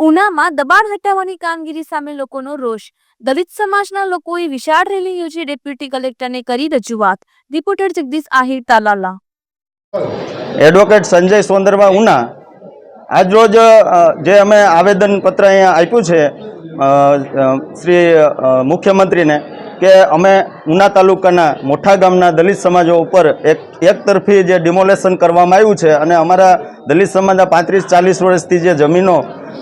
ઉનામાં દબાણ હટાવવાની કામગીરી સામે લોકોનો રોષ. દલિત સમાજના લોકોએ વિશાળ રેલી યોજી ડેપ્યુટી કલેક્ટરને કરી રજૂઆત. રિપોર્ટર જગદીશ આહિર તાલાલા. એડવોકેટ સંજય સોંદરવા ઉના. આજરોજ જે અમે આવેદનપત્ર અહીંયા આપ્યું છે શ્રી મુખ્યમંત્રીને, કે અમે ઉના તાલુકાના મોઠા ગામના દલિત સમાજો ઉપર એક એકતરફી જે ડિમોલેશન કરવામાં આવ્યું છે અને અમારા દલિત સમાજના પાંત્રીસ ચાલીસ વર્ષથી જે જમીનો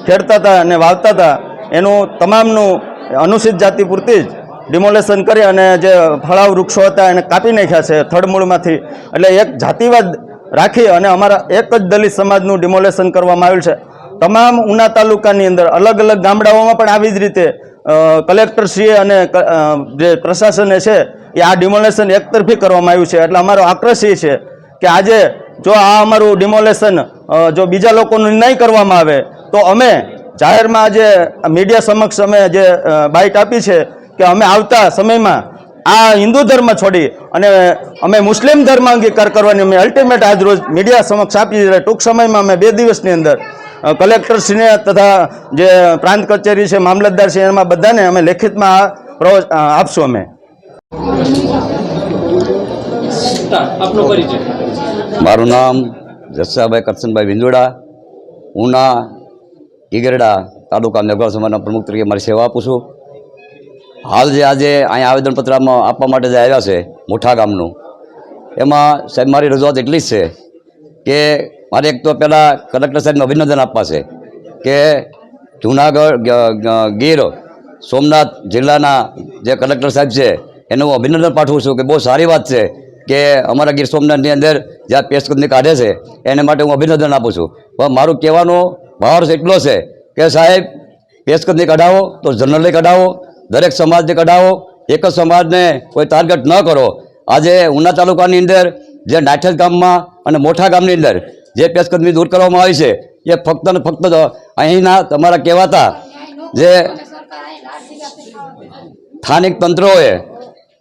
ખેડતા હતા અને વાવતા હતા, એનું તમામનું અનુસૂચિત જાતિ પૂરતી જ ડિમોલેશન કરી અને જે ફળાવ વૃક્ષો હતા એને કાપી નાખ્યા છે થડમૂળમાંથી. એટલે એક જાતિવાદ રાખી અને અમારા એક જ દલિત સમાજનું ડિમોલેશન કરવામાં આવ્યું છે. તમામ ઉના તાલુકાની અંદર અલગ અલગ ગામડાઓમાં પણ આવી જ રીતે કલેક્ટરશ્રીએ અને જે પ્રશાસને છે, એ આ ડિમોલેશન એકતરફી કરવામાં આવ્યું છે. એટલે અમારો આક્રોશ એ છે કે આજે જો આ અમારું ડિમોલેશન જો બીજા લોકોનું નહીં કરવામાં આવે તો અમે જાહેરમાં જે મીડિયા સમક્ષ અમે જે બાઇક આપી છે કે અમે આવતા સમયમાં આ હિન્દુ ધર્મ છોડી અને અમે મુસ્લિમ ધર્મ અંગીકાર કરવાની અમે અલ્ટિમેટ આજ રોજ મીડિયા સમક્ષ આપી છે. ટૂંક સમયમાં અમે બે દિવસની અંદર કલેક્ટરશ્રીને તથા જે પ્રાંત કચેરી છે, મામલતદાર છે, એમાં બધાને અમે લેખિતમાં પ્રવચ આપશું અમે. મારું નામ જસાભાઈ કરશનભાઈ વિંદોડા ઉના ઈગરડા તાલુકા મેઘવાળ સમાજના પ્રમુખ તરીકે મારી સેવા આપું છું. હાલ જે આજે અહીંયા આવેદનપત્રમાં આપવા માટે જે આવ્યા છે, મોઠા ગામનું, એમાં સાહેબ મારી રજૂઆત એટલી જ છે કે મારે એક તો પહેલાં કલેક્ટર સાહેબને અભિનંદન આપવા છે કે જુનાગઢ ગીર, સોમનાથ જિલ્લાના જે કલેક્ટર સાહેબ છે, એને હું અભિનંદન પાઠવું છું કે બહુ સારી વાત છે કે અમારા ગીર સોમનાથની અંદર જ્યાં પેશકદમી કાઢે છે, એને માટે હું અભિનંદન આપું છું. પણ મારું કહેવાનો ભાવ એટલો છે કે સાહેબ પેશકદમી કઢાવો, તો જનરલી કઢાવો, દરેક સમાજને કઢાવો, એક જ સમાજને કોઈ ટાર્ગેટ ન કરો. આજે ઉના તાલુકાની અંદર, જે નાઠેજ ગામમાં અને મોઠા ગામની અંદર જે પેશકદમી દૂર કરવામાં આવી છે, એ ફક્ત ને ફક્ત અહીંના તમારા કહેવાતા જે સ્થાનિક તંત્રોએ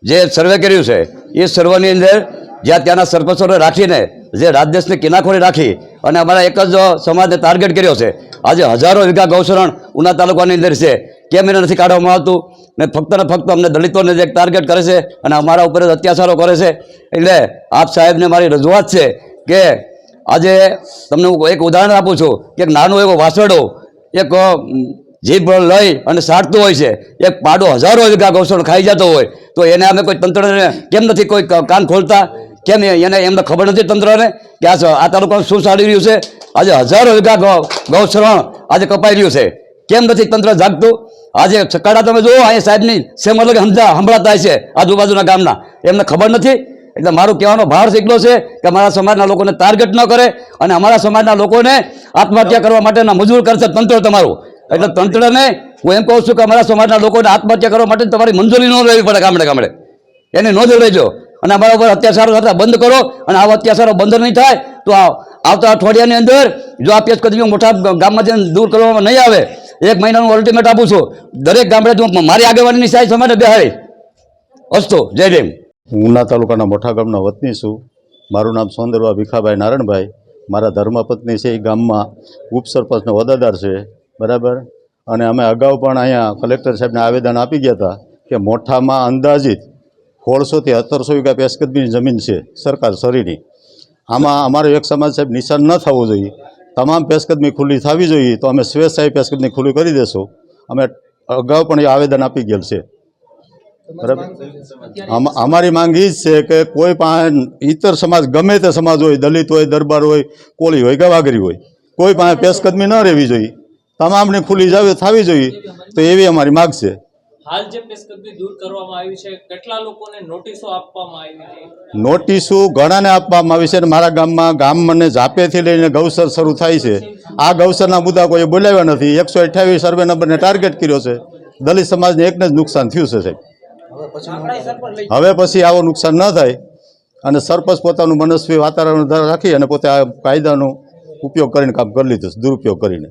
જે સર્વે કર્યું છે, એ સર્વેની અંદર જ્યાં ત્યાંના સરપંચોને રાખીને જે રાજદેશની કિનાખોરી રાખી અને અમારા એક જ સમાજને ટાર્ગેટ કર્યો છે. આજે હજારો વીઘા ગૌશરણ ઉના તાલુકાની અંદર છે. કેમ એને નથી કાઢવામાં આવતું? ને ફક્ત ને ફક્ત અમને દલિતોને જે ટાર્ગેટ કરે છે અને અમારા ઉપર જ અત્યાચારો કરે છે. એટલે આપ સાહેબને મારી રજૂઆત છે કે આજે તમને હું એક ઉદાહરણ આપું છું કે એક નાનો એવો વાસરડો એક જીભ લઈ અને સાટતું હોય છે. એક પાડો હજારો વીઘા ગૌસરણ ખાઈ જતો હોય તો એને અમે કોઈ તંત્રને કેમ નથી કોઈ કાન ખોલતા? કેમ એને એમને ખબર નથી તંત્રને કે આ આ તાલુકામાં શું ચાલી રહ્યું છે? આજે હજારો વીઘા ગૌશરણ આજે કપાઈ રહ્યું છે. કેમ નથી તંત્ર જાગતું? આજે સકાળા તમે જુઓ, અહીંયા સાહેબની સેમ અલગ સમજા સંભળાતા છે આજુબાજુના ગામના. એમને ખબર નથી. એટલે મારું કહેવાનો ભાર એટલો છે કે અમારા સમાજના લોકોને ટાર્ગેટ ન કરે અને અમારા સમાજના લોકોને આત્મહત્યા કરવા માટેના મજૂર કરશે તંત્ર તમારું. એટલે તંત્રને હું એમ કહું છું કે અમારા સમાજના લોકોને આત્મહત્યા કરવા માટે તમારી મંજૂરી ન લેવી પડે ગામડે ગામડે. એને નોંધ લેજો. અને અમારા ઉપર અત્યાચારો થતા બંધ કરો અને આવા અત્યાચારો બંધ નહીં થાય, તો આવતા અઠવાડિયાની અંદર જો આ પેશ કદમીઓ મોટા ગામમાં જઈને દૂર કરવામાં નહીં આવે, એક મહિનાનું અલ્ટિમેટ આપું છું. દરેક ગામડે હું મારી આગેવાનીની સાહેબ સમાજને બેહાડી. અસ્તો, જય ભીમ. ઉના તાલુકાના મોટા ગામના વતની છું. મારું નામ સોંદરવા ભીખાભાઈ નારણભાઈ. મારા ધર્મપત્ની છે એ ગામમાં ઉપસરપંચનો હોદ્દેદાર છે. બરાબર? અને અમે અગાઉ પણ અહીંયા કલેક્ટર સાહેબને આવેદન આપી ગયા હતા કે મોઠામાં અંદાજિત સોળસોથી સત્તરસો વીઘા પેશકદમીની જમીન છે, સરકાર શરીરની. આમાં અમારો એક સમાજ સાહેબ નિશાન ન થવું જોઈએ. તમામ પેશકદમી ખુલ્લી થવી જોઈએ તો અમે સ્વેચ્છાએ પેશકદમી ખુલ્લી કરી દેશું. અમે અગાઉ પણ એ આવેદન આપી ગયેલ છે. બરાબર? અમારી માંગ એ જ છે કે કોઈ પાસે ઇતર સમાજ, ગમે તે સમાજ હોય, દલિત હોય, દરબાર હોય, કોળી હોય કે વાઘરી હોય, કોઈ પાસે પેશકદમી ન રહેવી જોઈએ. તમામને ખુલ્લી જાવી થવી જોઈએ. તો એવી અમારી માગ છે. હાલ જે પેશકદમી દૂર કરવામાં આવી છે, કેટલા લોકોને નોટિસો આપવામાં આવી નોટિસો ઘણાને આપવામાં આવી છે અને મારા ગામમાં ગામ મને ઝાપેથી લઈને ગૌસર શરૂ થાય છે. આ ગૌસરના મુદ્દા કોઈ બોલાવ્યા નથી. એકસો અઠ્યાવીસ સર્વે નંબરને ટાર્ગેટ કર્યો છે. દલિત સમાજને એકને જ નુકસાન થયું છે, સાહેબ. હવે પછી આવો નુકસાન ન થાય અને સરપંચ પોતાનું મનસ્વી વાતાવરણ રાખી અને પોતે આ કાયદાનો ઉપયોગ કરીને કામ કરી લીધું દુરુપયોગ કરીને.